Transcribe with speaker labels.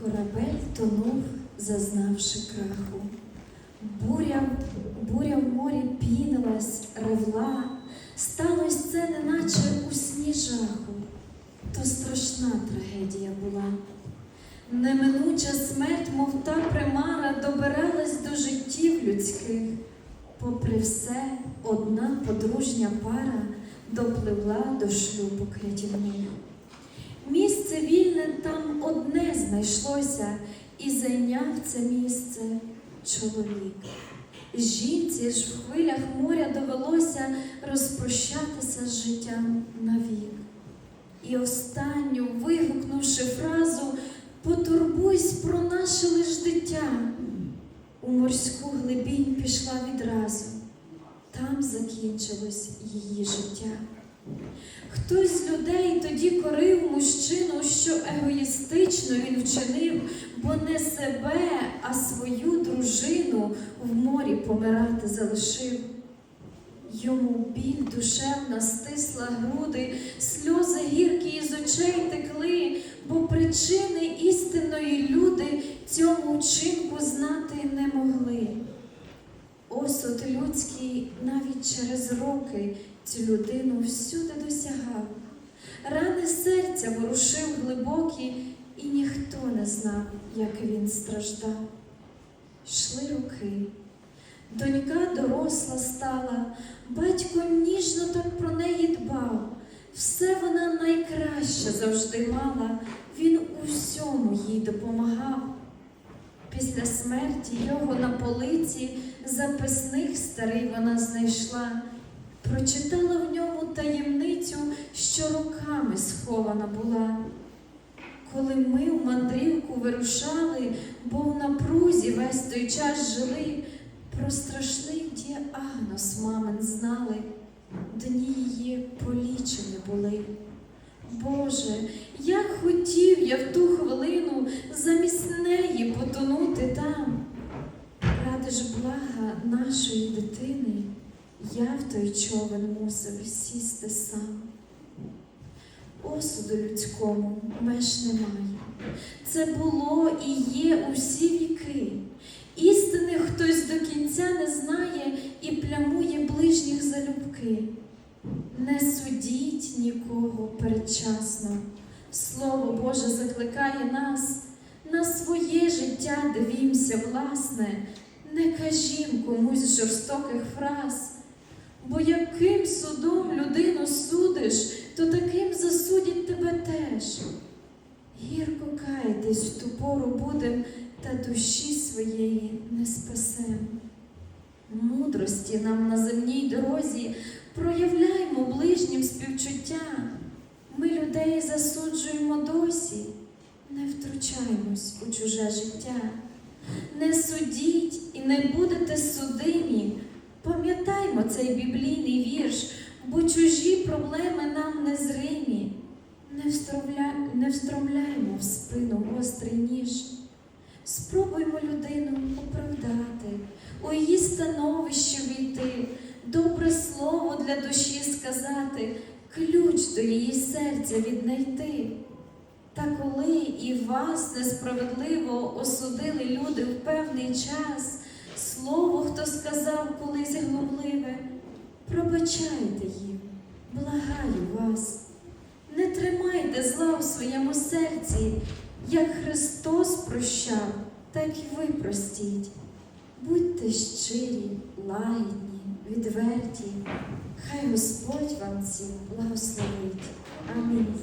Speaker 1: Корабель тонув, зазнавши краху. Буря, буря в морі пінилась, ревла, сталось це, неначе у сні жаху. То страшна трагедія була. Неминуча смерть, мов та примара, добиралась до життів людських. Попри все, одна подружня пара допливла до шлюбу крятівних. Місце вільне там одне знайшлося, і зайняв це місце чоловік. Жінці ж в хвилях моря довелося розпрощатися з життям навік. І останню, вигукнувши фразу Потурбуйсь про наше лиш дитя, у морську глибінь пішла відразу, там закінчилось її життя. Хтось з людей тоді корив мужчину, що егоїстично він вчинив, бо не себе, а свою дружину в морі помирати залишив. Йому біль душевна стисла груди, сльози гіркі із очей текли, бо причини істинної люди цьому вчинку знати не могли. Осуд людський навіть через роки цю людину всюди досягав. Рани серця ворушив глибокі, і ніхто не знав, як він страждав. Йшли роки. Донька доросла стала, батько ніжно так про неї дбав. Все вона найкраще завжди мала, він у всьому їй допомагав. Після смерті його на полиці записних старий вона знайшла, прочитала в ньому таємницю, що роками схована була. Коли ми в мандрівку вирушали, бо в напрузі весь той час жили, про страшний діагноз мамин знали, дні її полічені були. Боже, як хотів я в ту хвилину замість неї потонути там. Я в той човен мусив сісти сам. Осуду людському меж немає. Це було і є усі віки. Істини хтось до кінця не знає і плямує ближніх залюбки. Не судіть нікого передчасно. Слово Боже закликає нас на своє життя дивімся, власне, не кажім комусь жорстоких фраз, бо яким судом людину судиш, то таким засудять тебе теж. Гірко каятись в ту пору будем, та душі своєї не спасем. Мудрості нам на земній дорозі проявляймо ближнім співчуття. Ми людей засуджуємо досі, не втручаємось у чуже життя. Не судіть і не будете судимі. Пам'ятаймо цей біблійний вірш, бо чужі проблеми нам незримі. Не, встромля... не встромляймо в спину гострий ніж. Спробуймо людину оправдати, у її становище війти, добре слово для душі сказати, ключ до її серця віднайти. Та коли і вас несправедливо осудили люди в певний час, хто сказав колись глумливе, пробачайте їм, благаю вас. Не тримайте зла у своєму серці, як Христос прощав, так і ви простіть. Будьте щирі, лагідні, відверті, хай Господь вам всім благословить. Амінь.